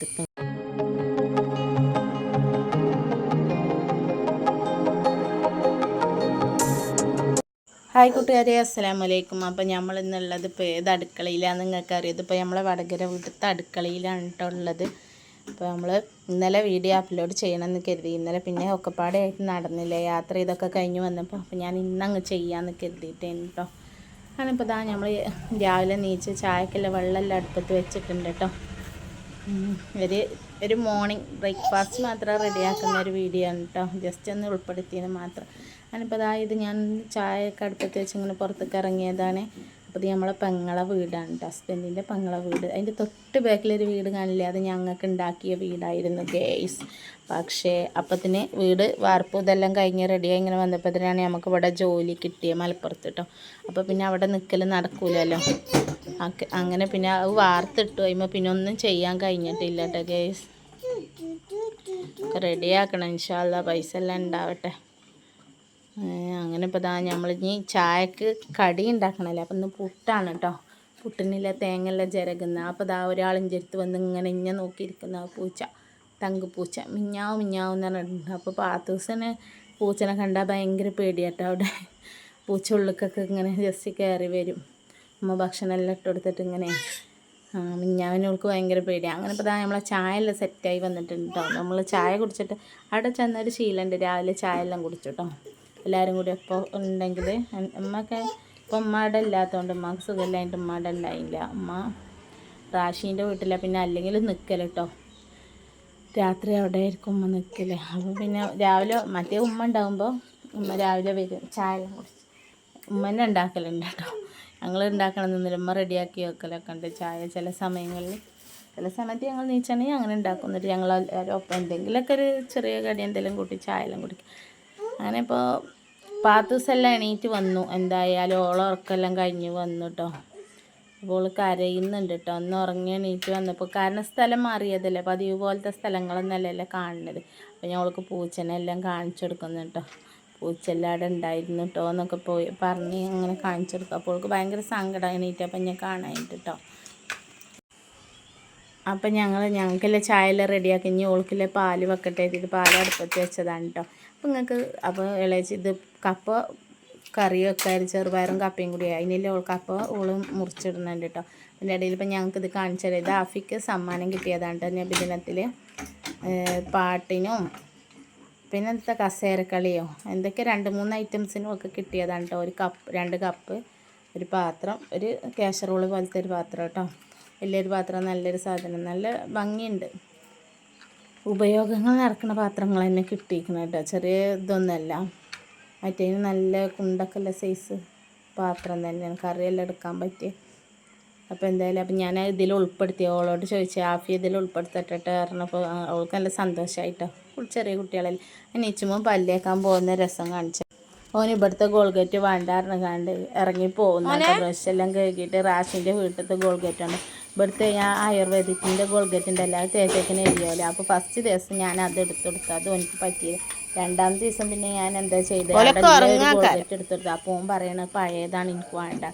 Hi കൂട്ടുകാരെ അസ്സലാം വലൈക്കും അപ്പോൾ നമ്മൾ ഇന്നുള്ളത് ഇപ്പോൾ ഏത് അടുക്കളയിലാണെന്ന് നിങ്ങൾക്ക് അറിയാം ഇപ്പോൾ നമ്മളെ വടകര വീട്ടിലത്തെ അടുക്കളയിലാണ് കേട്ടോ ഉള്ളത്. അപ്പോൾ നമ്മൾ ഇന്നലെ വീഡിയോ അപ്ലോഡ് ചെയ്യണമെന്ന് കരുതി. ഇന്നലെ പിന്നെ ഒക്കെപ്പാടായിട്ട് നടന്നില്ല. യാത്ര ഇതൊക്കെ കഴിഞ്ഞ് വന്നപ്പോൾ അപ്പോൾ ഞാൻ ഇന്നങ്ങ് ചെയ്യാമെന്ന് കരുതിയിട്ടേന് കേട്ടോ ഞാനിപ്പോൾ ഇതാ നമ്മൾ രാവിലെ നീച്ച് ചായക്കെല്ലാം വെള്ളമെല്ലാം അടുപ്പത്ത് വെച്ചിട്ടുണ്ട് കേട്ടോ ഒരു ഒരു മോർണിംഗ് ബ്രേക്ക്ഫാസ്റ്റ് മാത്രം റെഡിയാക്കുന്ന ഒരു വീഡിയോ ആണ് കേട്ടോ ജസ്റ്റ് ഒന്ന് ഉൾപ്പെടുത്തിയത് മാത്രം. അതിനിപ്പോൾ അതായത് ഞാൻ ചായ ഒക്കെ അടുപ്പത്ത് വെച്ച് ഇങ്ങനെ പുറത്തേക്ക് ഇറങ്ങിയതാണ്. അപ്പോൾ ഇത് നമ്മളെ പെങ്ങളെ വീടാണ് കേട്ടോ ഹസ്ബൻഡിന്റെ പെങ്ങളെ വീട്. അതിന്റെ തൊട്ട് ബാക്കിലൊരു വീട് കാണില്ലേ? അത് ഞങ്ങൾക്ക് ഉണ്ടാക്കിയ വീടായിരുന്നു ഗേസ് പക്ഷേ അപ്പത്തിന് വീട് വാർപ്പ് ഇതെല്ലാം കഴിഞ്ഞ് റെഡിയായി ഇങ്ങനെ വന്നപ്പോഴത്തേനാണ് നമുക്ക് ഇവിടെ ജോലി കിട്ടിയ മലപ്പുറത്ത് കേട്ടോ അപ്പോൾ പിന്നെ അവിടെ നിൽക്കൽ നടക്കൂലല്ലോ. അങ്ങനെ പിന്നെ അത് വാർത്തിട്ടു. കഴിയുമ്പോൾ പിന്നെ ഒന്നും ചെയ്യാൻ കഴിഞ്ഞിട്ടില്ല കേട്ടോ ഗേസ് റെഡിയാക്കണം ഇൻഷാല്ല പൈസ എല്ലാം ഉണ്ടാവട്ടെ അങ്ങനെ ഇപ്പോൾ ഇതാ നമ്മൾ ഇനി ചായക്ക് കടി ഉണ്ടാക്കണമല്ലോ അപ്പം ഇന്ന് പുട്ടാണ് കേട്ടോ പുട്ടിനില്ല തേങ്ങല്ല ചിരകുന്ന അപ്പോൾ ഇതാ ഒരാളിന്റെ അടുത്ത് വന്ന് ഇങ്ങനെ ഇഞ്ഞ നോക്കിയിരിക്കുന്ന. പൂച്ച തങ്ക് പൂച്ച. മിഞ്ഞാവ് മിഞ്ഞാവ് എന്ന് പറഞ്ഞിട്ടുണ്ട്. അപ്പോൾ പാത്തൂസിന് പൂച്ചനെ കണ്ടാൽ ഭയങ്കര പേടിയാട്ടോ അവിടെ. പൂച്ച ഉള്ളിക്കൊക്കെ ഇങ്ങനെ ജസ്റ്റ് കയറി വരും. അമ്മ ഭക്ഷണം എല്ലാം ഇട്ട് കൊടുത്തിട്ട് ഇങ്ങനെ. മിഞ്ഞാവിനോൾക്ക് ഭയങ്കര പേടിയാണ് അങ്ങനെ ഇപ്പോൾ നമ്മളെ ചായ എല്ലാം സെറ്റായി വന്നിട്ടുണ്ട് കേട്ടോ നമ്മൾ ചായ കുടിച്ചിട്ട് അവിടെ ചെന്നൊരു ശീലമുണ്ട് രാവിലെ ചായ എല്ലാം കുടിച്ചു കേട്ടോ എല്ലാവരും കൂടി എപ്പോൾ ഉണ്ടെങ്കിൽ ഉമ്മയൊക്കെ ഇപ്പം ഉമ്മയുടെ ഇല്ലാത്തതുകൊണ്ട് ഉമ്മക്ക് സുഖമില്ലായിട്ട് ഉമ്മയുടെ ഉണ്ടായില്ല ഉമ്മ റാഷീന്റെ വീട്ടില പിന്നെ അല്ലെങ്കിൽ നിൽക്കൽ കേട്ടോ രാത്രി അവിടെ ആയിരിക്കും ഉമ്മ നിൽക്കൽ അപ്പോൾ പിന്നെ രാവിലെ മറ്റേ ഉമ്മ ഉണ്ടാകുമ്പോൾ ഉമ്മ രാവിലെ വരും. ചായ കുടിച്ച്. ഉമ്മ തന്നെ ഉണ്ടാക്കലുണ്ട് കേട്ടോ ഞങ്ങൾ ഉണ്ടാക്കണമെന്നില്ല ഉമ്മ റെഡിയാക്കി വെക്കലൊക്കെ ഉണ്ട്. ചായ ചില സമയങ്ങളിൽ ചില സമയത്ത് ഞങ്ങൾ നീച്ചാണെങ്കിൽ അങ്ങനെ ഉണ്ടാക്കും. എന്നിട്ട് ഞങ്ങൾ എല്ലാവരും ഒപ്പം എന്തെങ്കിലുമൊക്കെ ഒരു ചെറിയ കടി എന്തെങ്കിലും കൂട്ടി ചായ എല്ലാം കുടിക്കും. അങ്ങനെ ഇപ്പോൾ പാത്തൂസെല്ലാം എണീറ്റ് വന്നു. എന്തായാലും ഓളം ഉറക്കെല്ലാം കഴിഞ്ഞ് വന്നു കേട്ടോ അപ്പോൾ കരയുന്നുണ്ട് കേട്ടോ ഒന്ന് ഉറങ്ങി എണീറ്റ് വന്നപ്പോൾ കാരണം സ്ഥലം മാറിയതല്ലേ. പതിവ് പോലത്തെ സ്ഥലങ്ങളൊന്നല്ലേ കാണുന്നത്. അപ്പോൾ ഞാൻ അവൾക്ക് പൂച്ചനെ എല്ലാം കാണിച്ചു കൊടുക്കുന്നു കേട്ടോ പൂച്ചെല്ലാം അവിടെ ഉണ്ടായിരുന്നു കേട്ടോ എന്നൊക്കെ പോയി പറഞ്ഞ് അങ്ങനെ കാണിച്ചു കൊടുക്കും. അപ്പോൾ അവൾക്ക് ഭയങ്കര സങ്കടം എണീറ്റപ്പം ഞാൻ കാണാനായിട്ട് കേട്ടോ അപ്പം ഞങ്ങൾ ഞങ്ങൾക്കെല്ലാം ചായയെല്ലാം റെഡിയാക്കി ഇനി ഓൾക്കില്ല പാൽ വെക്കട്ടെ ഇത് പാൽ അടുപ്പത്ത് വെച്ചതാണ് കേട്ടോ അപ്പം നിങ്ങൾക്ക് അപ്പോൾ ഇളയിച്ച് ഇത് കപ്പ കറി വെക്കാൻ ചെറുപയറും കപ്പയും കൂടി അതിനല്ലേ ഓൾ കപ്പ ഓൾ മുറിച്ചിടുന്നുണ്ട് കേട്ടോ അതിന്റെ ഇടയിൽ ഇപ്പം ഞങ്ങൾക്ക് ഇത് കാണിച്ചത് ഇത് ആഫിക്ക് സമ്മാനം കിട്ടിയതാണ് കേട്ടോ നബിദിനത്തിൽ പാട്ടിനും പിന്നെ എന്താ കസേരക്കളിയോ എന്തൊക്കെ രണ്ട് മൂന്ന് ഐറ്റംസിനും ഒക്കെ കിട്ടിയതാണ് കേട്ടോ ഒരു കപ്പ് രണ്ട് കപ്പ് ഒരു പാത്രം ഒരു കാസറോൾ പോലത്തെ ഒരു പാത്രം കേട്ടോ വലിയൊരു പാത്രം നല്ലൊരു സാധനം നല്ല ഭംഗിയുണ്ട്. ഉപയോഗങ്ങൾ നടക്കുന്ന പാത്രങ്ങൾ തന്നെ കിട്ടിയിരിക്കണം കേട്ടോ. ചെറിയ ഇതൊന്നുമല്ല മറ്റേന് നല്ല കുണ്ടൊക്കെയുള്ള സൈസ് പാത്രം തന്നെയാണ്. കറിയെല്ലാം എടുക്കാൻ പറ്റിയ. അപ്പോൾ എന്തായാലും അപ്പം ഞാൻ ഇതിൽ ഉൾപ്പെടുത്തി. ഓളോട് ചോദിച്ചു ആഫി ഇതിൽ ഉൾപ്പെടുത്തട്ടെ പറഞ്ഞപ്പോൾ അവൾക്ക് നല്ല സന്തോഷമായിട്ടോ ചെറിയ കുട്ടികളല്ലേ. നീച്ചുമ്പോൾ പല്ലേക്കാൻ പോകുന്ന രസം കാണിച്ചു. ഓൻ ഇവിടുത്തെ ഗോൾഗേറ്റ് വേണ്ടാറിന് കണ്ട് ഇറങ്ങി പോകുന്നു. ബ്രഷ് എല്ലാം കഴുകിയിട്ട് റാഷിന്റെ വീട്ടിലത്തെ ഗോൾഗേറ്റാണ്. ഇവിടുത്തെ ഞാൻ ആയുർവേദിക്കിന്റെ ഗോൾഗേറ്റിന്റെ എല്ലാം തേച്ചേക്കിന് എഴുതിയോലെ അപ്പോൾ ഫസ്റ്റ് ദിവസം ഞാൻ അത് എടുത്തെടുത്തു അത് എനിക്ക് പറ്റിയത് രണ്ടാമത്തെ ദിവസം പിന്നെ ഞാൻ എന്താ ചെയ്തത്? ഗോൾഗേറ്റ് എടുത്തെടുത്തു അപ്പോൾ ഓൻ പറയണ പഴയതാണ് എനിക്ക് വേണ്ട.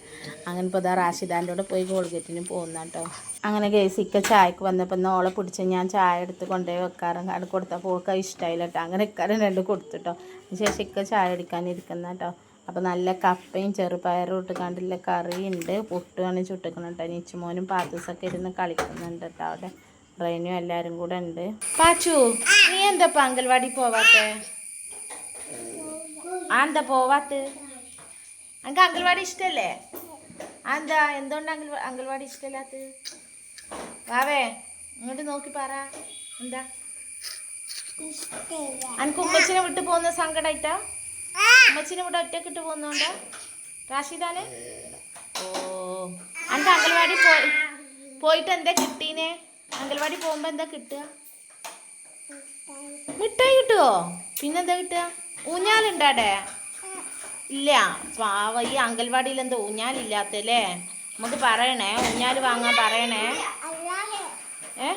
അങ്ങനെ ഇപ്പോൾ ഇതാ റാഷിദാന്റെ കൂടെ പോയി ഗോൾഗേറ്റിന് പോകുന്ന കേട്ടോ. അങ്ങനെ കേസിക്ക ചായക്ക് വന്നപ്പോൾ ഇന്ന് ഓളെ പിടിച്ച് ഞാൻ ചായ എടുത്ത് കൊണ്ടുപോയി വെക്കാറും അവിടെ കൊടുത്തപ്പോൾ ഓൾക്ക് ഇഷ്ടമായില്ല കേട്ടോ. അങ്ങനെ ഇക്കാരം രണ്ട് കൊടുത്തു കേട്ടോ. അതിന് ശേഷം ഇക്ക ചായ എടുക്കാനിരിക്കുന്ന കേട്ടോ. അപ്പോൾ നല്ല കപ്പയും ചെറുപയറും ഇട്ട് കണ്ടില്ല കറിയുണ്ട്. പുട്ടുമാണ് ചുട്ടിക്കണം കേട്ടോ നിച്ചുമോനും പാത്തൂസൊക്കെ ഇരുന്ന് കളിക്കുന്നുണ്ട് കേട്ടോ അവിടെ. റൈനും എല്ലാവരും കൂടെ ഉണ്ട്. പാച്ചു നീ എന്താ ഇപ്പം അങ്കൽവാടി പോവാത്ത? ആ എന്താ പോവാത്ത? അനക്ക് അങ്കൽവാടി ഇഷ്ടല്ലേ? ആ എന്താ എന്തുകൊണ്ട് അങ്കൽ അങ്കൽവാടി ഇഷ്ടമില്ലാത്ത വാവേ ഇങ്ങോട്ട് നോക്കി പറ. എന്താ? അനക്ക് ഉമ്മച്ചിനെ വിട്ടു പോകുന്ന സങ്കടായിട്ടാ? ഉമ്മച്ചിനെ ഇവിടെ ഒറ്റക്കിട്ട് ഇട്ട് റാഷിദാനെ? ഓ. അന്റെ അംഗൻവാടി പോയി പോയിട്ട് എന്താ കിട്ടീനെ? അംഗൻവാടി പോകുമ്പോ എന്താ കിട്ടുക? മിഠായി കിട്ടുവോ? പിന്നെന്താ കിട്ടുക? ഊഞ്ഞാലുണ്ടാടേ ഇല്ല. പാവ ഈ അങ്കൽവാടിയിൽ എന്താ ഊഞ്ഞാലില്ലാത്തല്ലേ? നമുക്ക് പറയണേ ഊഞ്ഞാൽ വാങ്ങാൻ പറയണേ. ഏ?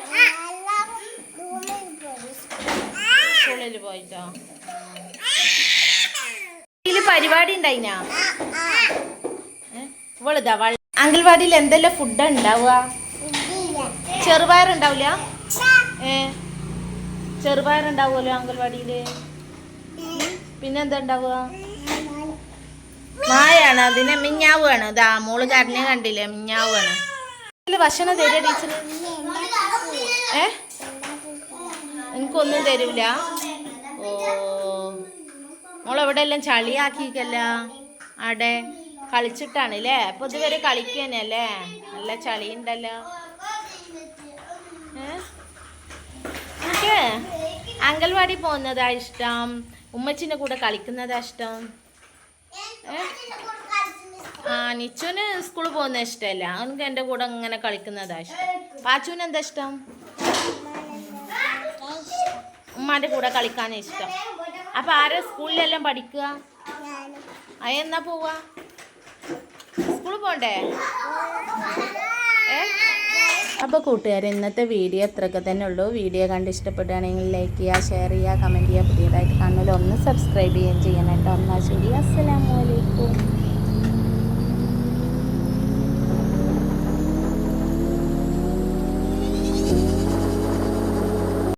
സ്കൂളിൽ പോയിട്ടോ? പരിപാടി ഉണ്ടായിനാ? ഞാൻ ഇവളിതാ വള്ള- അങ്കൽവാടിയിൽ എന്തെല്ലാം ഫുഡ് ഉണ്ടാവുക? ചെറുപയറുണ്ടാവില്ല ഏ? ചെറുപയറുണ്ടാവുമല്ലോ അംഗൻവാടിയിൽ പിന്നെന്താ ഉണ്ടാവുക? മായാണ് അതിനെ മിഞ്ഞാവാണ് ഇതാ മോൾ കരഞ്ഞ കണ്ടില്ലേ മിഞ്ഞാവാണ് ആണ് ഭക്ഷണം തരുക ടീച്ചർ ഏ? എനിക്കൊന്നും തരൂല. ഓ. മോളെവിടെ എല്ലാം ചളിയാക്കിക്കല്ല അവിടെ കളിച്ചിട്ടാണ് അല്ലേ അപ്പൊ ഇതുവരെ കളിക്കന്നെയല്ലേ നല്ല ചളി ഉണ്ടല്ലോ അങ്കൻവാടി പോകുന്നതാ ഇഷ്ടം? ഉമ്മച്ചിന്റെ കൂടെ കളിക്കുന്നതാ ഇഷ്ടം? ആ നിച്ചുവിന് സ്കൂളിൽ പോകുന്ന ഇഷ്ടമല്ല. അവനക്ക് എന്റെ കൂടെ ഇങ്ങനെ കളിക്കുന്നതാ ഇഷ്ടം. പാച്ചുവിന് എന്താ ഇഷ്ടം? ഉമ്മാന്റെ കൂടെ കളിക്കാനാ ഇഷ്ടം. അപ്പൊ ആരാ സ്കൂളിലെല്ലാം പഠിക്കുക? അയെന്നാ പോവാ? സ്കൂളിൽ പോണ്ടേ? അപ്പൊ അപ്പോൾ കൂട്ടുകാരെ ഇന്നത്തെ വീഡിയോ ഇത്രയൊക്കെ തന്നെ ഉള്ളൂ. വീഡിയോ കണ്ട് ഇഷ്ടപ്പെടുകയാണെങ്കിൽ ലൈക്ക് ചെയ്യുക ഷെയർ ചെയ്യുക കമന്റ് ചെയ്യുക. പുതിയതായിട്ട് കാണുന്നതിൽ ഒന്ന് സബ്സ്ക്രൈബ് ചെയ്യുകയും ചെയ്യണം കേട്ടോ. എന്നാൽ ശരി. അസ്സലാമു അലൈക്കും.